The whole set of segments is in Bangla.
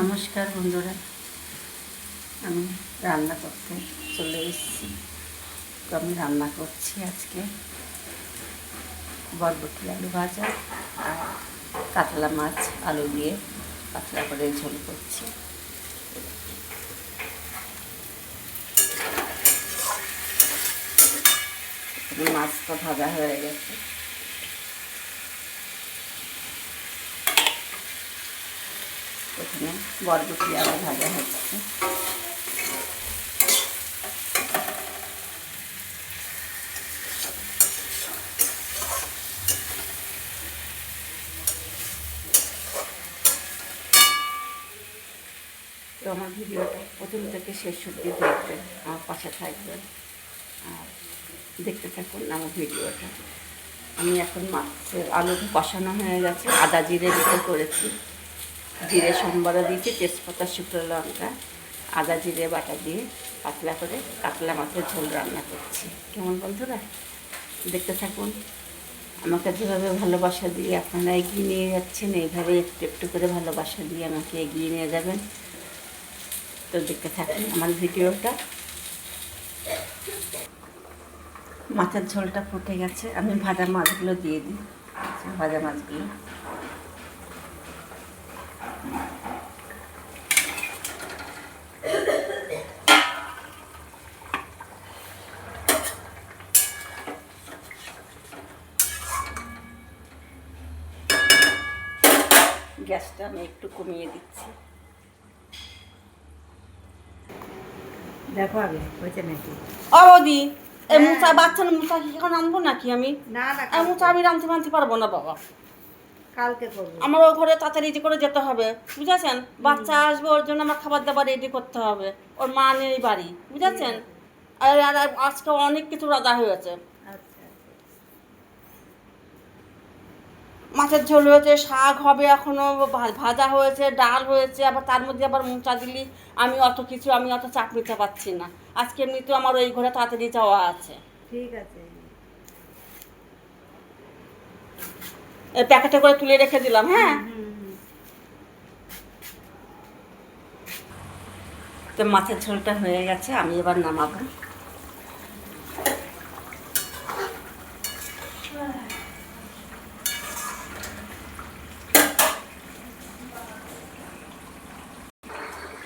নমস্কার বন্ধুরা। আমি রান্না করতে চলে এসেছি। তো আমি রান্না করছি আজকে বরবটি আলু ভাজা আর কাতলা মাছ, আলু দিয়ে পাতলা করে ঝোল করছি। মাছটা ভাজা হয়ে গেছে। প্রথমে বরবটি আবার ভাজা হচ্ছে তো আমার ভিডিওটা প্রথম থেকে শেষ অব্দি দেখবেন, আমার পাশে থাকবেন, আর দেখতে থাকুন আমার ভিডিওটা। আমি এখন মাছের আলুটা কষানো হয়ে গেছে, আদা জিরে দিতে করেছি। জিরে সোমবারও দিয়েছি, তেজপাতা, শুকনো লঙ্কা, আদা জিরে বাটা দিয়ে পাতলা করে কাতলা মাছের ঝোল রান্না করছি। কেমন বন্ধুরা? দেখতে থাকুন। আমাকে যেভাবে ভালোবাসা দিয়ে আপনারা এগিয়ে নিয়ে যাচ্ছেন, এইভাবে একটু একটু করে ভালোবাসা দিয়ে আমাকে এগিয়ে নিয়ে যাবেন। তো দেখতে থাকুন আমার ভিডিওটা। মাছের ঝোলটা ফুটে গেছে। আমি ভাজা মাছগুলো দিয়ে দিই। ভাজা মাছগুলো। গ্যাসটা আমি একটু কমিয়ে দিচ্ছি। দেখো আগে হয়েছে নাকি? বৌদি এই মুচা বাচ্চা না মুচা কি এখন আনব নাকি আমি? না না এই মুচা আমি রাঁধতে মানতে পারব না বাবা। কালকে করব। আমার ওই ঘরে তাড়াতাড়ি করে যেতে হবে বুঝেছেন? বাচ্চা আসবে ওর জন্য আমার খাবার দাবার রেডি করতে হবে। ওর মা নেই বাড়ি বুঝেছেন? আর আজকে অনেক কিছু রাধা হয়েছে। মাছের ঝোল হয়েছে শাক হবে এখনও ভা- ভাজা হয়েছে ডাল হয়েছে আবার তার মধ্যে আবার মুচা দিলি আমি অত কিছু আমি অত চাপ নিতে পারছি না। আজকে এমনিতেও আমার ওই ঘরে তাড়াতাড়ি যাওয়া আছে। ঠিক আছে। এই প্যাকেটে করে তুলে রেখে দিলাম হ্যাঁ? তো মাছের ঝোলটা হয়ে গেছে আমি এবার নামাবো।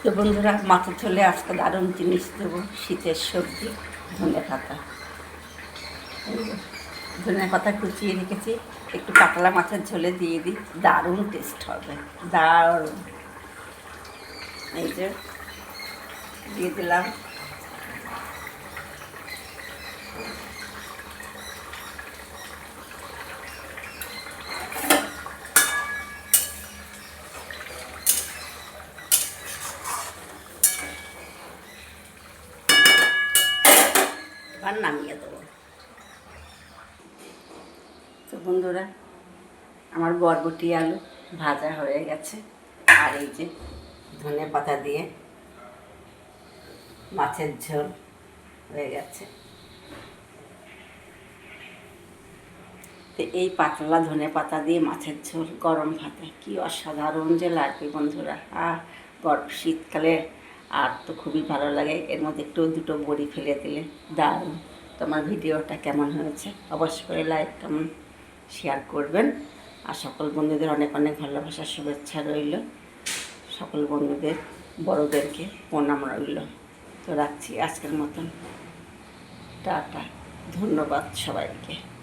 তো বন্ধুরা মাথা চলে আজকে দারুণ জিনিস দেবো, শীতের সবজি, ধনে পাতা। ধনে পাতা কুচিয়ে রেখেছি, একটু কাতলা মাছের ঝোলে দিয়ে দিই, দারুণ টেস্ট হবে, দারুণ। এই যে, দিয়ে দিলাম। নামিয়ে দেবো। তো বন্ধুরা, আমার বরবটি আলু ভাজা হয়ে গেছে। আর এই যে ধনে পাতা দিয়ে মাছের ঝোল হয়ে গেছে। তো এই পাতলা ধনে পাতা দিয়ে মাছের ঝোল গরম ভাতে, কি অসাধারণ যে লাগবে বন্ধুরা। আর শীতকালে আর তো খুবই ভালো লাগে। এর মধ্যে একটু দুটো বড়ি ফেলে দিলে, দারুণ। তোমার ভিডিওটা কেমন হয়েছে? অবশ্যই করে লাইক কেমন শেয়ার করবেন। আর সকল বন্ধুদের অনেক অনেক ভালোবাসার শুভেচ্ছা রইল। সকল বন্ধুদের, বড়োদেরকে প্রণাম রইল। তো রাখছি আজকের মতন। টাটা। ধন্যবাদ সবাইকে।